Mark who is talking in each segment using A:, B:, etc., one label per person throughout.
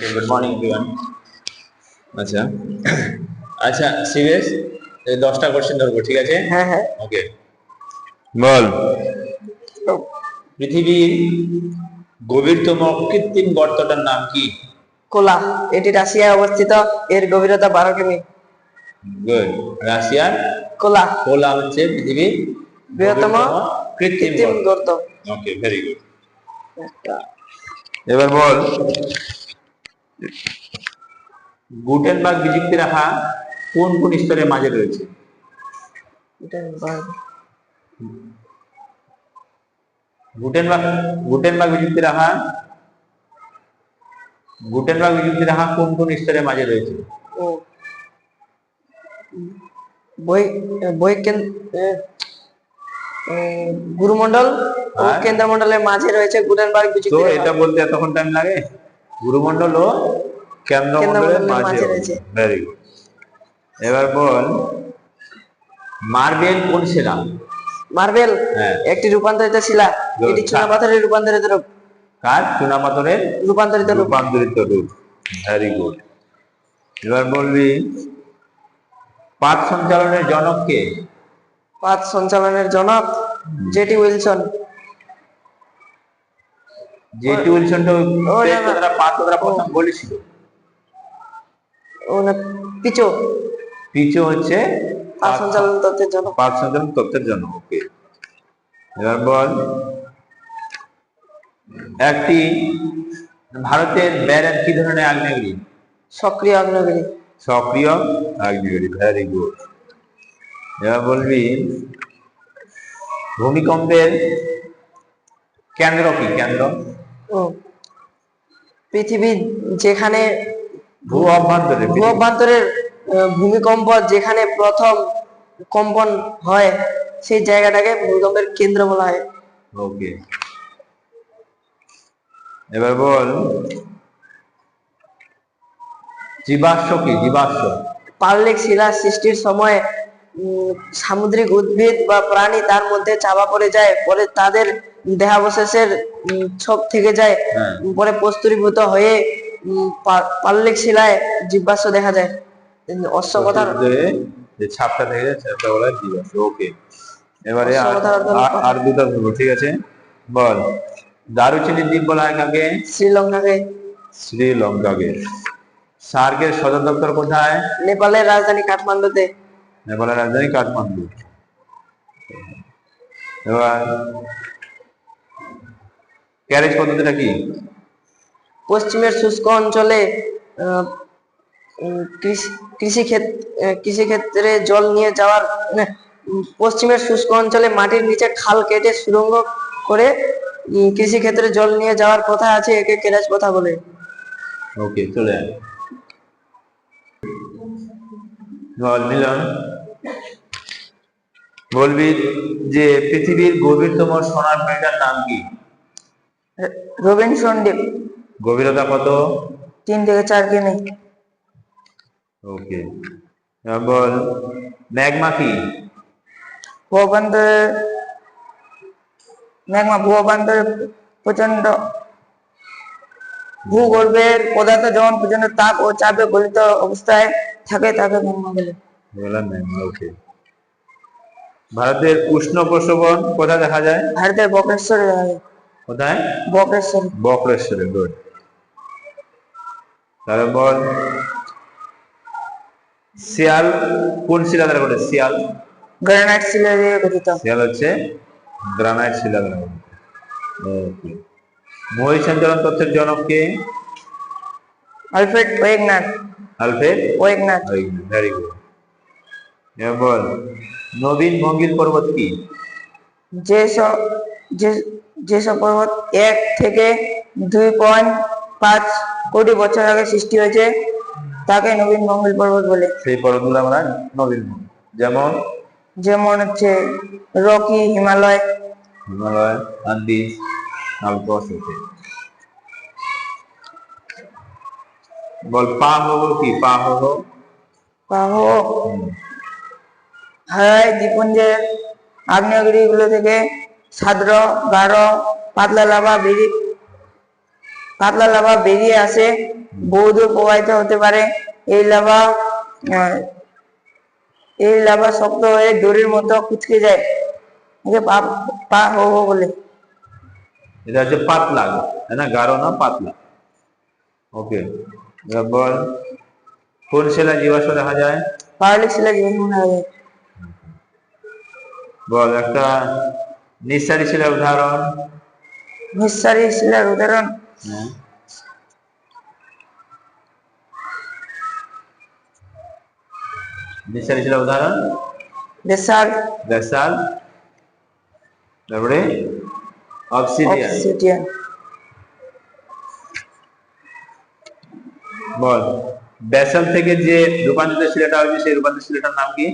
A: Good morning everyone আচ্ছা। আচ্ছা serious দশটা কোশ্চেন ধরবো ঠিক আছে?
B: হ্যাঁ হ্যাঁ।
A: ওকে বল।
B: তো
A: পৃথিবীর গভীরতম কৃত্রিম গর্তটার নাম কি?
B: কোলা। এটি রাশিয়ায় অবস্থিত। এর গভীরতা বারো কিমি।
A: গুড রাশিয়ার?
B: কোলা।
A: কোলা হচ্ছে পৃথিবীর
B: বৃহত্তম
A: কৃত্রিম
B: গর্ত।
A: ওকে ভেরি গুড এবার বল। গুটেনবার্গ বিযুক্তি রাখা কোন কোন স্তরের মাঝে রয়েছে? গুটেনবার্গ গুটেনবার্গ বিযুক্তি রাখা গুটেনবার্গ বিযুক্তি রাখা কোন কোন স্তরের মাঝে রয়েছে?
B: বই বই ও
A: আর?
B: মাঝে রয়েছে গুটেনবার্গ বিযুক্তি
A: এটা বলতে এতক্ষণ টাইম লাগে। গুরুমণ্ডল ও কেন্দ্রমণ্ডলের
B: কেন্দ্রমণ্ডলের
A: মাঝে
B: মাঝে রয়েছে।
A: ভেরি গুড এবার বল মার্বেল কোন শিলা
B: মার্বেল
A: হ্যাঁ।
B: একটি রূপান্তরিত শিলা রূপ।
A: কার? চুনাপাথরের
B: রূপান্তরিত রূপ।
A: রূপান্তরিত রূপ। ভেরি গুড এবার বলবি সঞ্চালনের জনক কে?
B: পাত সঞ্চালনের জনক জেটি উইলসন।
A: জেটি উইলসন তো
B: ও, না, না।
A: কথাটা পাত কথাটা প্রথম বলেছিল
B: পিচো।
A: হচ্ছে
B: সঞ্চালন তত্ত্বের
A: পাত সঞ্চালন তত্ত্বের জন্য ওকে। এবার বল। একটি ভারতের ব্যারেন কি ধরনের আগ্নেয়গিরি?
B: সক্রিয় আগ্নেয়গিরি।
A: সক্রিয় আগ্নেয়গিরি ভেরি গুড এবার বলবি ভূমিকম্পের কেন্দ্র কি? কেন্দ্র?
B: পৃথিবী যেখানে
A: ভূ অভ্যন্তরে
B: ভূ অভ্যন্তরের ভূমিকম্প যেখানে প্রথম কম্পন হয় সেই জায়গাটাকে ভূমিকম্পের কেন্দ্র বলা হয়।
A: ওকে। এবার বল। জীবাশ্ম কি? জীবাশ্ম।
B: পাললিক শিলা সৃষ্টির সময় উম, সামুদ্রিক উদ্ভিদ বা প্রাণী তার মধ্যে চাপা পড়ে যায় পরে তাদের দেহাবশেষের ছোপ থেকে যায়
A: হ্যাঁ।
B: পরে প্রস্তুরীভূত হয়ে পাললিক শিলায় জীবাশ্ম দেখা যায়। উম, অশ্ব কথার
A: যে ছাপটা থেকে যাচ্ছে সেটা বলা জীবাশ্ম। ওকে। এবারে আর দুটো ধরবো ঠিক আছে? বল। দারুচিনি দ্বীপ বলা হয় কাকে?
B: শ্রীলঙ্কাকে।
A: শ্রীলঙ্কাকে। সার্কের সদর দপ্তর কোথায়?
B: নেপালের রাজধানী কাঠমান্ডুতে।
A: নেপালের রাজধানী কাঠমান্ডু। এবার ক্যারেজ পদ্ধতিটা কি?
B: পশ্চিমের শুষ্ক অঞ্চলে কৃষি কৃষি ক্ষেত- আহ, কৃষিক্ষেত্রে জল নিয়ে যাওয়ার মানে, পশ্চিমের শুষ্ক অঞ্চলে মাটির নিচে খাল কেটে সুড়ঙ্গ করে উম, কৃষিক্ষেত্রে জল নিয়ে যাওয়ার কথা আছে একে কেরাজ কথা বলে।
A: ওকে চলে আয়। বল মিলন বলবি যে পৃথিবীর গভীরতম সোনার খনিটার নাম কি?
B: রবিনসন দ্বীপ
A: গভীরতা কত?
B: তিন থেকে চার কিমি।
A: ওকে। বল ম্যাগমা কি?
B: ভূঅভ্যন্তরের ম্যাগমা ভূঅভ্যন্তরে প্রচণ্ড ভূগর্ভের পদার্থ যখন প্রচণ্ড তাপ ও চাপে গলিত অবস্থায় থাকে তাকে ম্যাগমা বলে।
A: ওকে। ভারতের উষ্ণ প্রসবন কোথায় দেখা যায়?
B: ভারতের বক্রেশ্বরে দেখা যায়।
A: কোথায়?
B: বক্রেশ্বর।
A: বক্রেশ্বরে গুড বল শিয়াল কোন শিলা দ্বারা গঠিত শিয়াল।
B: গ্রানাইট শিলা দিয়ে গঠিত।
A: শিয়াল হচ্ছে গ্রানাইট শিলা দ্বারা গঠিত ওকে মহিষ সঞ্চালন তথ্যের জনক কে?
B: Alfred Wegener.
A: Alfred
B: Wegener.
A: Very good এবার নবীন মঙ্গিল পর্বত কি?
B: যেসব যে যেসব পর্বত এক থেকে দুই পয়েন্ট পাঁচ কোটি বছর আগে সৃষ্টি হয়েছে তাকে নবীন মঙ্গল পর্বত বলে।
A: সেই পর্বতগুলো আমরা নবীন যেমন?
B: যেমন হচ্ছে Rocky Himalaya.
A: Himalaya Andes Alps বল পা হব কি? পা হব
B: পাহ হারাই দ্বীপপুঞ্জের আগ্নেয়গিরিগুলো থেকে সাদ্র গাঢ় পাতলা লাভা বেরিয়ে পাতলা লাভা বেরিয়ে আসে।
C: বহুদূর প্রবাহিত হতে পারে। এই লাভা এই লাভা শক্ত হয়ে দড়ির মতো কুচকে যায়। একে পা হো হো বলে।
A: এটা হচ্ছে পাতলা তাই না? গাঢ় না পাতলা? ওকে বল কোন শিলা জীবাশ্ম দেখা যায়?
C: পারলিক শিলা জীবন মনে হবে
A: বল একটা নিঃসারী শিলার উদাহরণ।
C: নিঃসারী শিলার উদাহরণ?
A: হ্যাঁ। নিঃসারী শিলার উদাহরণ?
C: বেসাল
A: ব্যাসাল তারপরে? অবসিডিয়ান
C: অবসিডিয়ান
A: বল। ব্যাসাল থেকে যে রূপান্তরিত শিলাটা হয়েছে সেই রূপান্তরিত শিলাটার নাম কি?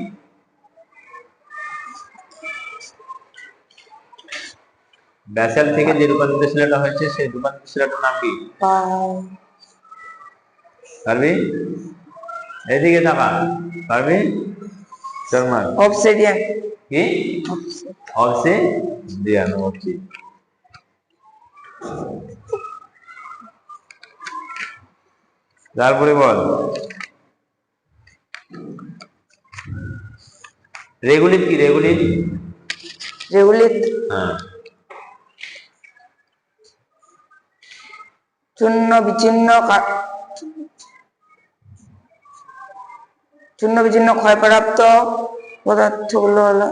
A: ব্যাসাল থেকে যে রূপান্তরিত শিলাটা হয়েছে সেই রূপান্তরিত শিলাটার নাম কি? পারবি এদিকে থাকা। পারবি
C: অবসিডিয়ান।
A: কি? অবসে। দিয়ান তারপরে বল। রেগুলিত কি? রেগুলিত?
C: রেগুলিত।
A: হ্যাঁ।
C: চূর্ণ বিচ্ছিন্ন চূর্ণ বিচ্ছিন্ন ক্ষয়প্রাপ্ত পদার্থগুলো হলো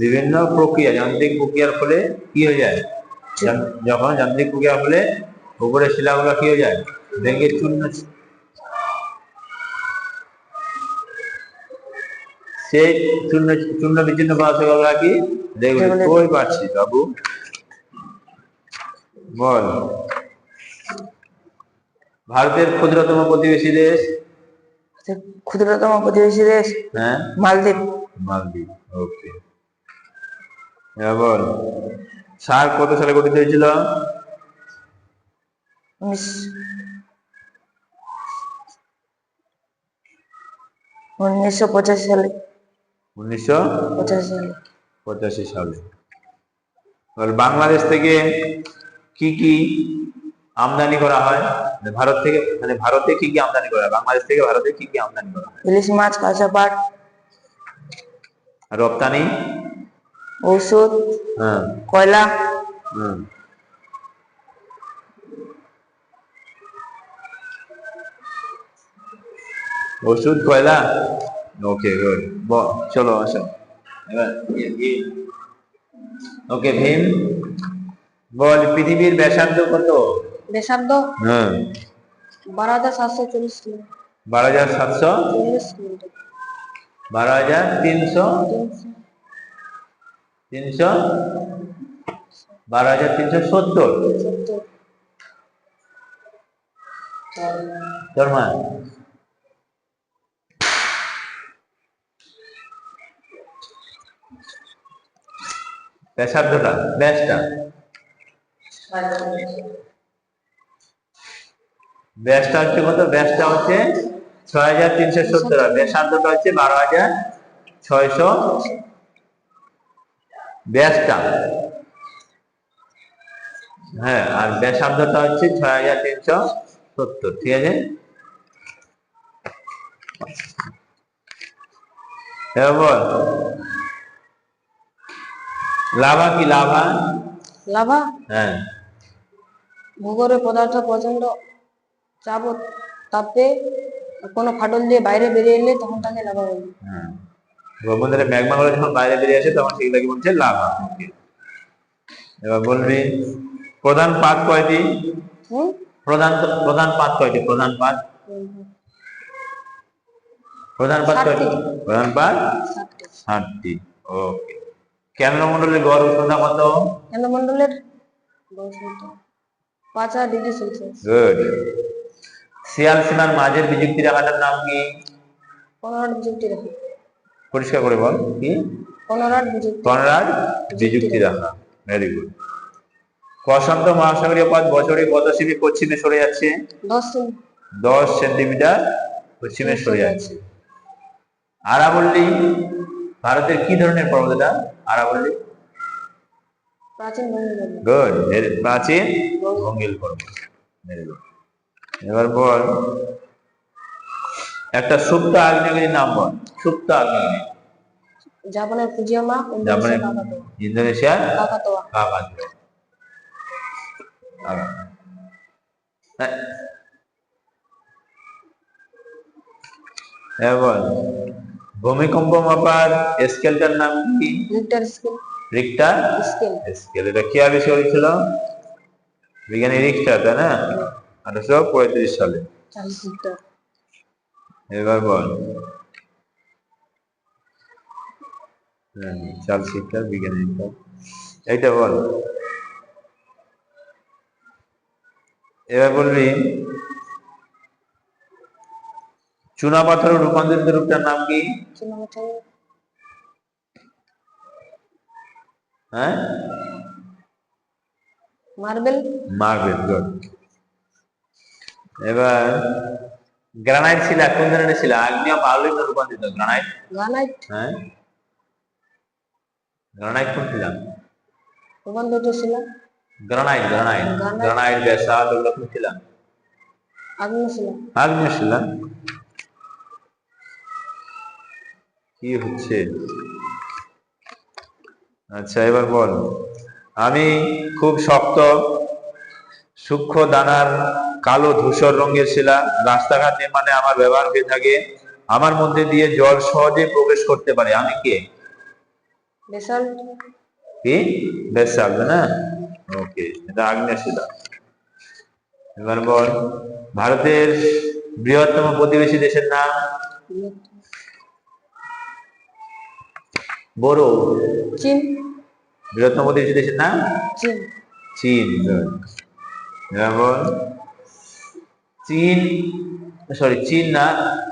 A: বিভিন্ন প্রক্রিয়া যান্ত্রিক প্রক্রিয়ার ফলে কি হয়ে যায়? যখন যান্ত্রিক প্রক্রিয়ার ফলে উপরের শিলাগুলো কি হয়ে যায়? ভেঙে চূর্ণ সেই চূর্ণ চূর্ণ বিচ্ছিন্ন পদার্থগুলো কি কই পাচ্ছি বাবু? বল। ভারতের ক্ষুদ্রতম প্রতিবেশী দেশ?
C: ক্ষুদ্রতম প্রতিবেশী দেশ?
A: হ্যাঁ।
C: মালদ্বীপ।
A: মালদ্বীপ ওকে। এবার বল। সার্ক কত সালে গঠিত হয়েছিল?
C: উনিশশো পঁচাশি সালে।
A: উনিশশো
C: পঁচাশি। সালে।
A: বাংলাদেশ থেকে কি কি আমদানি করা হয়? মানে ভারত থেকে মানে ভারতে কি কি আমদানি করা হয়? বাংলাদেশ থেকে ভারতে কি কি আমদানি করা হয়?
C: ইলিশ মাছ কাঁচা পাট
A: রপ্তানি?
C: ঔষধ
A: হ্যাঁ।
C: কয়লা
A: হুম। ওষুধ কয়লা? ওকে গুড চলো আসো এবার ওকে ভীম বল পৃথিবীর ব্যাসার্ধ কত?
C: বেসার্ধ
A: হ্যাঁ।
C: বারো হাজার সাতশো চল্লিশ
A: বারো হাজার সাতশো? বারো হাজার তিনশো?
C: তিনশো?
A: বারো হাজার তিনশো সত্তর। তোর মা ব্যাসার্ধটা, ব্যাসটা। ব্যাসটা হচ্ছে কত? ব্যাসটা হচ্ছে ছয় হাজার তিনশো সত্তর। ব্যাসার্ধটা হচ্ছে বারো হাজার ছয়শো ব্যাসটা। হ্যাঁ আর ব্যাসার্ধটা হচ্ছে ছয় হাজার তিনশো সত্তর। ঠিক আছে? এবার লাভা কি লাভা?
C: লাভা?
A: হ্যাঁ।
C: ভূগর্ভে পদার্থ প্রচণ্ড চাপ ও তাপে কোনো ফাটল দিয়ে বাইরে বেরিয়ে এলে তখন তাকে লাভা বলে।
A: হ্যাঁ। ভূমধ্যে ম্যাগমা গুলো যখন বাইরে বেরিয়ে আসে তখন সেগুলোকে বলছে লাভা। এবার বলবি প্রধান পাত কয়টি? প্রধান প্রধান পাত কয়টি? প্রধান পাত প্রধান পাত কয়টি। প্রধান পাত
C: ষাটটি।
A: ওকে। কেন্দ্রমন্ডলের গড় উষ্ণতা কত?
C: কেন্দ্রমন্ডলের পাঁচ হাজার ডিগ্রি সেলসিয়াস।
A: গুড শিয়াল সীমার মাঝের বিযুক্তি রেখাটার নাম কি?
C: বিযুক্তি রেখা।
A: পরিষ্কার করে বল কি?
C: পনেরো বিযুক্তি
A: কনরাড বিযুক্তি রেখা। ভেরি গুড প্রশান্ত মহাসাগরীয় পথ বছরে কত সেমি পশ্চিমে সরে যাচ্ছে?
C: দশ সেমি।
A: দশ সেন্টিমিটার পশ্চিমে সরে যাচ্ছে। আরাবল্লী ভারতের কি ধরনের পর্বত। এটা আরাবল্লী গুড প্রাচীন ভঙ্গিল পর্বত। এবার বল একটা সুপ্ত আগ্নেয়গিরির নাম বল। সুপ্ত আগ্নেয়গিরি।
C: জাপানের ফুজিয়ামা
A: জাপানের ইন্দোনেশিয়ার
C: কাকাতোয়া।
A: কাকাতুয়া। হ্যাঁ। এবার ভূমিকম্প মাপার স্কেলটার নাম কি?
C: Richter scale
A: Richter?
C: Scale.
A: Scale এটা কি আবিষ্কার হয়েছিল? বিজ্ঞানী রিক্টার তাই না? আঠারোশো পঁয়ত্রিশ সালে। এবার বল। হ্যাঁ, চার্লস রিক্টার বিজ্ঞানী এইটা বল। এবার বলবি চুনা পাথরের রূপান্তরিত রূপটার নাম কি? হ্যাঁ?
C: মার্বেল।
A: মার্বেল গুড এবার গ্রানাইট শিলা কোন ধরনের শিলা? আগ্নেয় পাললিক রূপান্তরিত গ্রানাইট?
C: গ্রানাইট।
A: হ্যাঁ? গ্রানাইট কোন শিলা?
C: রূপান্তরিত শিলা।
A: Granite granite.
C: Granite.
A: Granite basalt ওগুলো কোন শিলা?
C: আগ্নেয় শিলা।
A: আগ্নেয় শিলা। কি হচ্ছে? আচ্ছা এবার বল। আমি খুব শক্ত সূক্ষ্ম দানার কালো ধূসর রঙের শিলা রাস্তাঘাট নির্মাণে আমার ব্যবহার হয়ে থাকে। আমার মধ্যে দিয়ে জল সহজে প্রবেশ করতে পারে। আমি কে?
C: বেসাল্ট
A: কি? বেশ না? ওকে এটা আগ্নেয় শিলা। এবার বল ভারতের বৃহত্তম প্রতিবেশী দেশের নাম? বড়।
C: চীন।
A: বৃহত্তম প্রতিবেশী দেশের নাম?
C: চীন।
A: চীন. এবার চীন সরি চীন না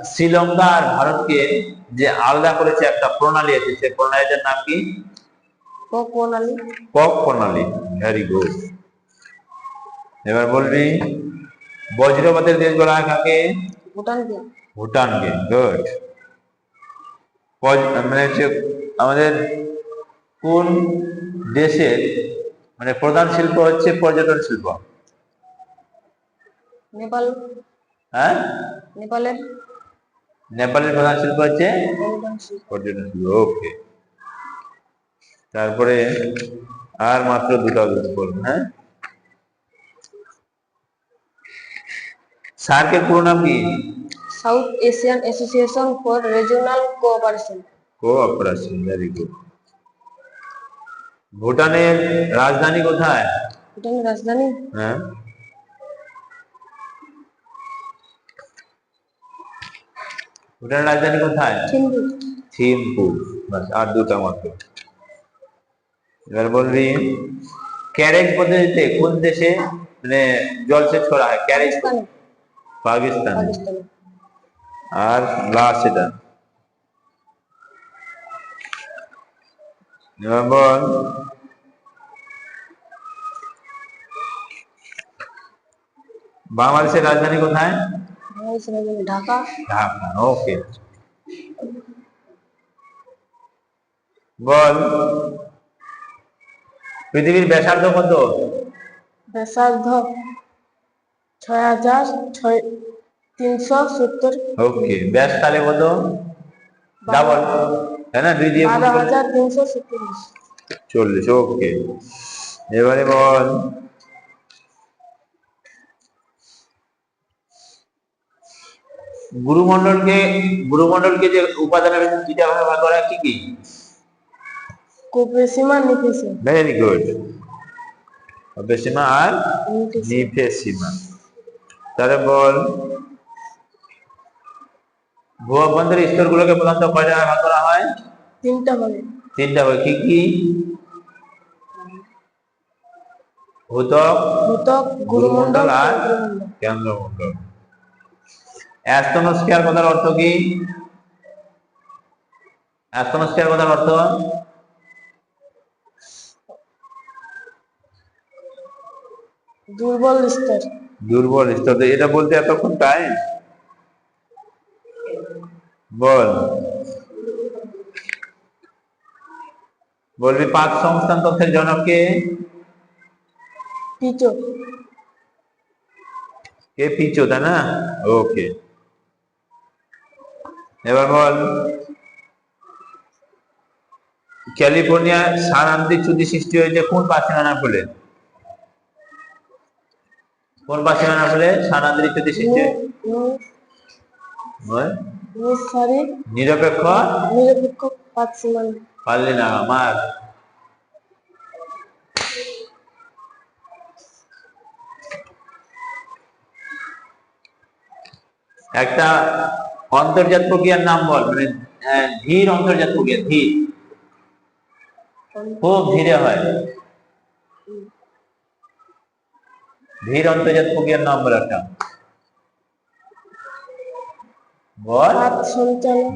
A: শ্রীলঙ্কা আর ভারতকে যে আলাদা করেছে একটা প্রণালী আছে সেই প্রণালীটার নাম কি?
C: কক প্রণালী।
A: কক প্রণালী ভেরি গুড এবার বলবি বজ্রপাতের দেশ বলা হয় কাকে?
C: ভুটানকে।
A: ভুটানকে গুড মানে হচ্ছে আমাদের কোন দেশের মানে প্রধান শিল্প হচ্ছে পর্যটন শিল্প?
C: নেপাল।
A: হ্যাঁ?
C: নেপালের।
A: নেপালের প্রধান শিল্প হচ্ছে
C: পর্যটন শিল্প।
A: ওকে। তারপরে আর মাত্র দুটো বলব হ্যাঁ? সার্কের পুরো নাম কি?
C: South Asian Association for Regional Cooperation.
A: Cooperation very good ভুটানের রাজধানী কোথায়?
C: ভুটানের রাজধানী?
A: হ্যাঁ। ভুটানের রাজধানী কোথায়?
C: থিম্পু।
A: থিম্পু। বাস আর দুটা মাত্র। এবার বলবি ক্যারেজ পদ্ধতিতে কোন দেশে মানে জলসেচ করা হয়? ক্যারেজ
C: পাকিস্তান।
A: আর লাস্ট এটা বল বাংলাদেশের রাজধানী কোথায়?
C: ঢাকা।
A: ওকে বল পৃথিবীর ব্যাসার্ধ কত?
C: ব্যাসার্ধ ছয় হাজার ছয় তিনশো সত্তর।
A: ওকে ব্যাস তাহলে কত? ডাবল তাই না? দুই দিয়ে চল্লিশ ওকে। এবারে বল। গুরুমন্ডলকে গুরুমন্ডলকে যে উপাদানের দুইটা ভাগে ভাগ করা কি কি?
C: কোপেসিমা
A: ভেরি গুড বেসিমা আর
C: নিফেসে
A: নিফেসিমা তাহলে বল। ভূ অভ্যন্তরীণ স্তরগুলোকে প্রধানত কয়টা ভাগে ভাগ করা হয়?
C: তিনটা হবে
A: তিনটা ভাগে। কি কি? ভূতক
C: ভূতক
A: গুরুমণ্ডল আর কেন্দ্রমণ্ডল অ্যাস্ট্রোনস্ফিয়ার কথার অর্থ কি? অ্যাস্ট্রোনস্ফিয়ার কথার অর্থ?
C: দুর্বল স্তর।
A: দুর্বল স্তর। এটা বলতে এতক্ষণ টাইম বল। বলবি পাক সংস্থান তথ্যের জনককে
C: পিচো।
A: কে পিচো তাই না? ওকে। এবার বল। ক্যালিফোর্নিয়া সারান্তিক চুতি সৃষ্টি হয়েছে কোন পাসিমানা ফলে কোন পাসিমানা ফলে সারান্তিক চুতি সৃষ্টি হয়?
C: সরি
A: নিরপেক্ষ?
C: নিরপেক্ষ পাচ্ছিমান
A: পারলি না আমার একটা অন্তর্জাত প্রক্রিয়ার নাম বল মানে ধীর অন্তর্জাত প্রক্রিয়া ধীর। খুব ধীরে হয়। ধীর অন্তর্জাত প্রক্রিয়ার নাম বল একটা। বল।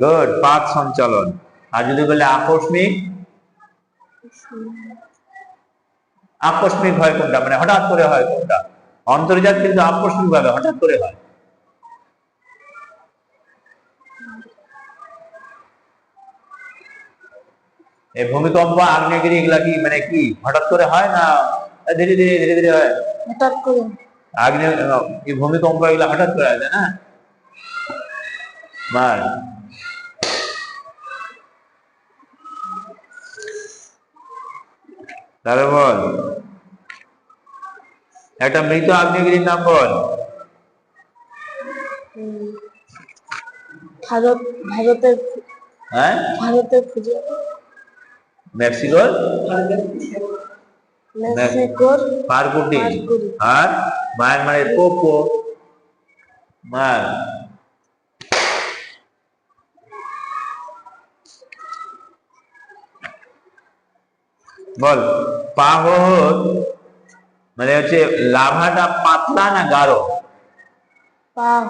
A: গুড পাক সঞ্চালন। আর যদি বলে আকস্মিক? আকস্মিক হয় কোনটা? মানে হঠাৎ করে হয় কোনটা? অন্তর্জাত কিন্তু আকস্মিক ভাবে হঠাৎ করে হয়। এই ভূমিকম্প আগ্নেয়গিরি এগুলা কি মানে কি হঠাৎ করে হয় না ধীরে ধীরে ধীরে ধীরে হয়?
C: হঠাৎ করে।
A: আগ্নেয় ভূমিকম্প এগুলা হঠাৎ করে হয় না? মার তাহলে বল একটা মৃত আগ্নেয়গিরির নাম বল
C: ভারত ভারতের
A: হ্যাঁ
C: ভারতের খুঁজে
A: মেক্সিকোর
C: মেক্সিকোর
A: পারকুটি। আর মায়ানমারের পোপো মার বল পাহর মানে হচ্ছে লাভাটা পাতলা না গাঢ়? হ্যাঁ,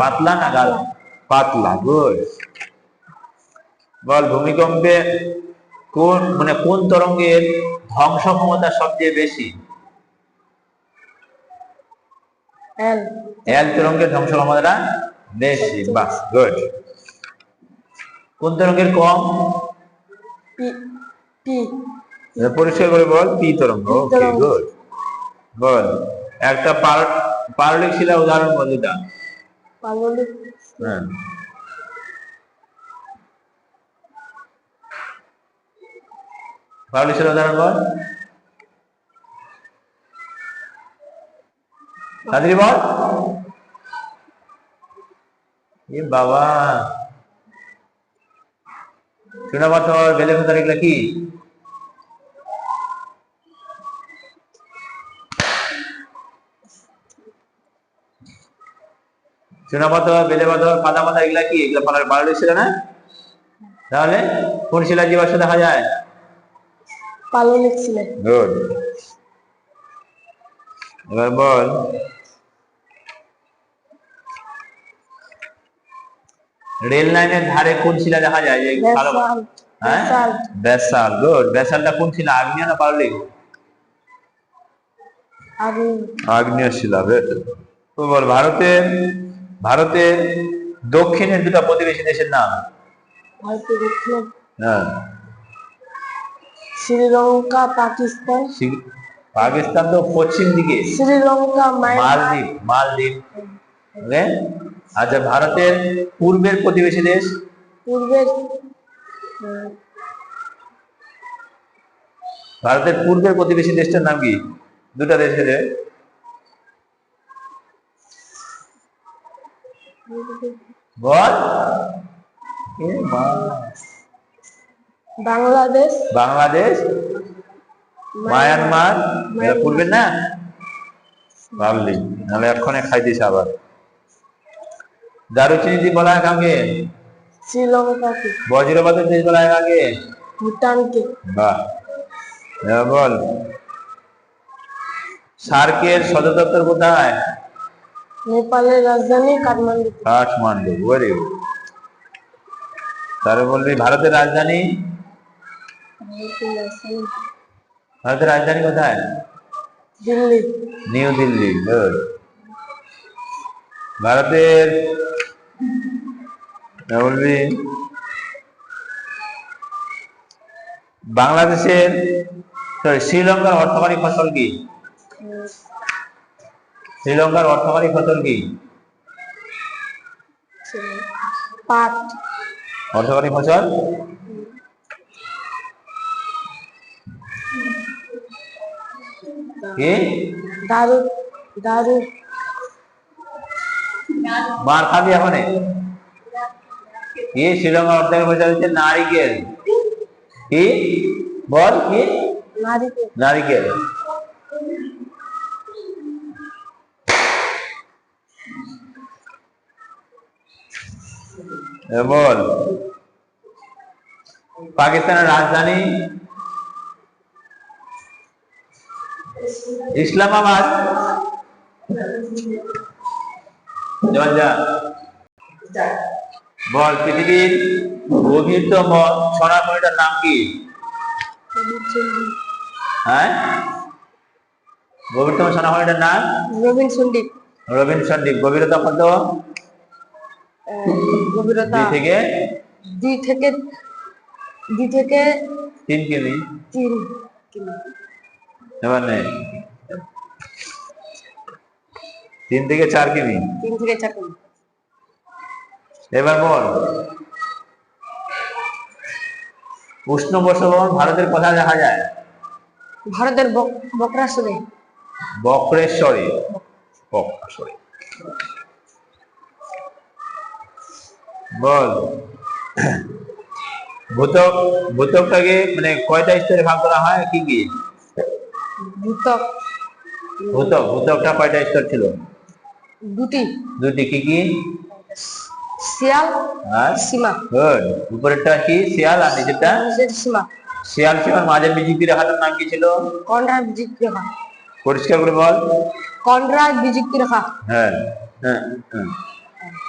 C: পাতলা।
A: না গাঢ়? পাতলা গুড। বল ভূমিকম্পে কোন মানে কোন তরঙ্গের ধ্বংস ক্ষমতা সবচেয়ে বেশি?
C: এল
A: তরঙ্গের ধ্বংস ক্ষমতাটা বেশি বাহ গুড। কোন তরঙ্গের কম?
C: পি
A: পরিষ্কার করে বল পি তরঙ্গ। ওকে গুড বল একটা পারলিক শিলার উদাহরণ বল
C: পাললিক
A: হ্যাঁ। পারলিক উদাহরণ বল। তাড়াতাড়ি বল। এ বাবা। শোনা পাথর বেলে এগুলা কি? চুনা পাথর বেলে পাথর পাতা পাতা এগুলা কি? এগুলা পালার পাললিক শিলা না? তাহলে কোন শিলা জীবাশ্ম দেখা যায়?
C: পাললিক ছিলেন
A: গুড এবার বল। রেল লাইনের ধারে কোন শিলা দেখা যায়? যে
C: ব্যাসাল্ট
A: হ্যাঁ? ব্যাসাল। গুড ব্যাসালটা কোন শিলা? আগ্নেয় না পাললিক? আগ্নেয়। শিলা বেশ তো বল ভারতের ভারতের দক্ষিণের দুটো প্রতিবেশী দেশের নাম? হ্যাঁ।
C: শ্রীলঙ্কা পাকিস্তান।
A: পাকিস্তান তো পশ্চিম দিকে।
C: শ্রীলঙ্কা
A: মালদ্বীপ মালদ্বীপ। ওকে আচ্ছা ভারতের পূর্বের প্রতিবেশী দেশ?
C: পূর্বের
A: ভারতের পূর্বের প্রতিবেশী দেশটার নাম কি? দুটা দেশের বল।
C: বাংলাদেশ।
A: বাংলাদেশ? মায়ানমার। এরা পূর্বের না? ভাবলি নাহলে এক্ষণে খাই দিস আবার। দারুচিনি দ্বীপ বলা হয় কাকে
C: শ্রীলঙ্কাকে
A: বজ্রপাতের দেশ বলা
C: ভুটানকে
A: বাহ। বল। সার্কের সদর দপ্তর কোথায়?
C: নেপালের রাজধানী কাঠমান্ডু।
A: কাঠমান্ডু ভেরি গুড তারপরে বলবি ভারতের রাজধানী?
C: ভারতের রাজধানী
A: কোথায়?
C: দিল্লি।
A: নিউ দিল্লি গুড ভারতের বলবি বাংলাদেশের সরি শ্রীলঙ্কার অর্থকারী ফসল কি? শ্রীলঙ্কার অর্থকারী ফসল কি?
C: পাট।
A: অর্থকারী ফসল? কি?
C: দারু দারু।
A: মার খাবি এখন কি? শ্রীলঙ্কার অর্থকারী ফসল হচ্ছে নারিকেল। কি? বল কি?
C: নারিকেল।
A: নারিকেল। বল। পাকিস্তানের রাজধানী? ইসলামাবাদ। বল পৃথিবীর গভীরতম সোনাখনিটার নাম কি? হ্যাঁ? গভীরতম সোনাখনিটার নাম?
C: রবীন্দ্র সন্দীপ
A: রবীন্দ্র দ্বীপ গভীরতা কত?
C: গভীরতা
A: থেকে?
C: থেকে থেকে
A: তিন কিমি।
C: তিন কিমি।
A: এবার নেই। তিন থেকে চার কিমি।
C: তিন থেকে চার কিমি।
A: এবার বল। উষ্ণ বর্ষবরণ ভারতের কোথায় দেখা যায়।
C: ভারতের বক- বকরাসুরে।
A: বক্রেশ্বরে। বক্রেশ্বরে বল। ভূতক ভূতকটাকে মানে কয়টা স্তরে ভাগ করা হয়? কি কি?
C: ভূতক।
A: ভূতক ভূতকটা কয়টা স্তর ছিল?
C: দুটি।
A: দুটি কি কি?
C: শিয়াল
A: আর?
C: সীমা।
A: গুড উপরেরটা কি? শিয়াল আর নিচেরটা?
C: নিচের সীমা।
A: শিয়াল সীমার মাঝে বিজিপি রেখাটার নাম কি ছিল?
C: কন্ড্রা বিযুক্তি রেখা।
A: পরিষ্কার করে বল।
C: কন্ড্রা বিযুক্তি রেখা।
A: হ্যাঁ হ্যাঁ হ্যাঁ।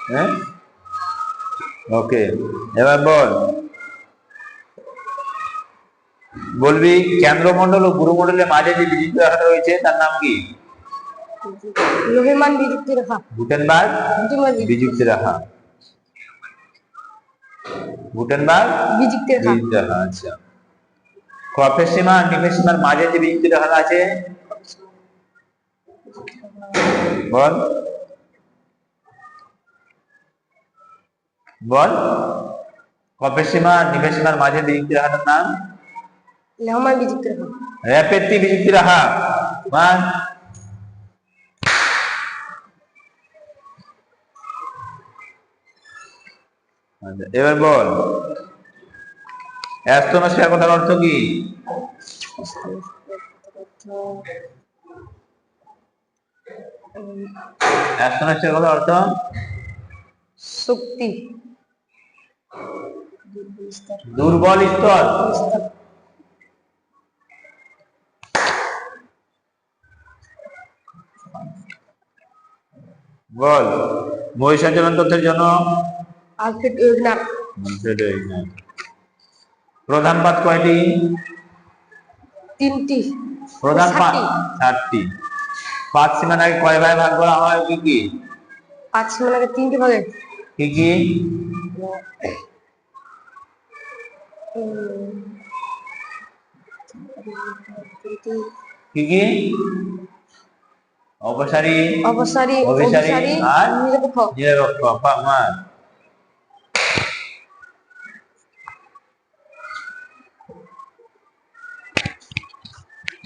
A: হ্যাঁ? ওকে এবার বল। বলবি কেন্দ্রমন্ডল ও গুরুমন্ডলের মাঝে যে বিজিত রেখাটা রয়েছে তার নাম কি?
C: লোহিমান বিযুক্তি রেখা।
A: গুটেনবার্গ? বিযুক্তি রেখা। গুটেনবার্গ?
C: বিযুক্তি রেখা।
A: আচ্ছা। কফের সীমা আর নিফের সীমার মাঝে যে বিযুক্তি রেখাটা আছে? বল। বল। কফের সীমা আর সীমার মাঝে বিযুক্তি রেখাটার নাম?
C: লোহমান বিযুক্তি রেখা।
A: র্যাপেত্তি বিযুক্তি রেখা। মান আচ্ছা, এবার বল। অ্যাস্ট্রোনস্ফিয়ার কথার অর্থ কি? অ্যাস্ট্রোনস্ফিয়ার কথার অর্থ?
C: শক্তি।
A: দুর্বল স্তর বল মহিষাচরণ তথ্যের জন্য? প্রধান পাত কয়টি?
C: তিনটি।
A: প্রধান পাত চারটি পাঁচ সীমানাকে কয় ভাগে ভাগ করা হয়? কি কি?
C: পাঁচ সীমানাকে তিনটি ভাগে।
A: কি কি? কি কি? অপসারী। অভিসারী আর
C: নিরপেক্ষ।
A: নিরপেক্ষ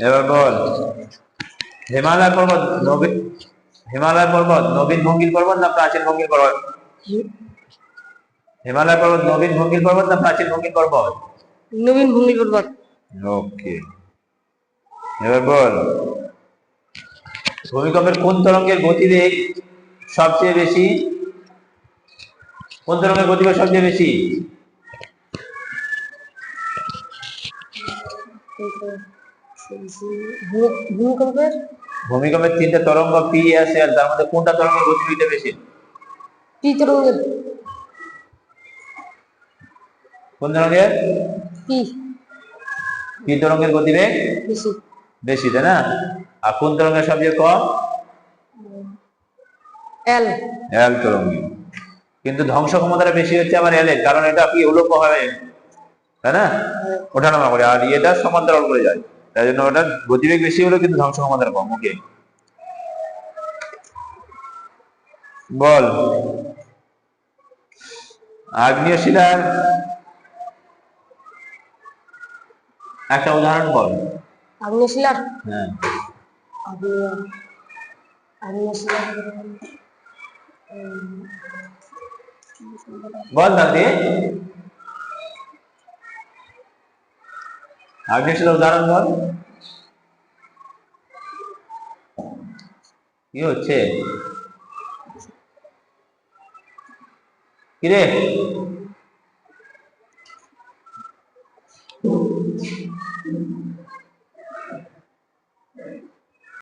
A: এবার বল। হিমালয় পর্বত নবীন হিমালয় পর্বত নবীন ভঙ্গির পর্বত না প্রাচীন ভঙ্গির পর্বত? হিমালয় পর্বত নবীন ভঙ্গির পর্বত না প্রাচীন ভঙ্গির পর্বত?
C: নবীন ভূমি পর্বত।
A: ওকে এবার বল ভূমিকম্পের কোন তরঙ্গের গতিবেগ সবচেয়ে বেশি? কোন তরঙ্গের গতিবেগ সবচেয়ে বেশি?
C: ভূমিকম্পের?
A: ভূমিকম্পের তিনটা তরঙ্গ পি আছে আর তার মধ্যে কোনটা তরঙ্গের গতিবেগটা বেশি?
C: পি তরঙ্গের।
A: কোন তরঙ্গের
C: পি
A: পি তরঙ্গের গতিবেগ?
C: বেশি।
A: তাই না? আর কোন তরঙ্গের সবচেয়ে কম?
C: এল
A: এল তরঙ্গে। কিন্তু ধ্বংস ক্ষমতাটা বেশি হচ্ছে আবার এল এর কারণ এটা কি উলম্ব হবে তাই না? ওঠানামা করে আর এটা সমান্তরাল করে যায়। তাই জন্য ওটা গতিবেগ বেশি হলে কিন্তু ধ্বংস ক্ষমতা কম। ওকে বল। আগ্নেয় শিলার একটা উদাহরণ বল।
D: আগ্নেয় শিলার
A: হ্যাঁ। বল দাদি আগ্নেয় শিলার উদাহরণ বল। কি হচ্ছে? কিরে?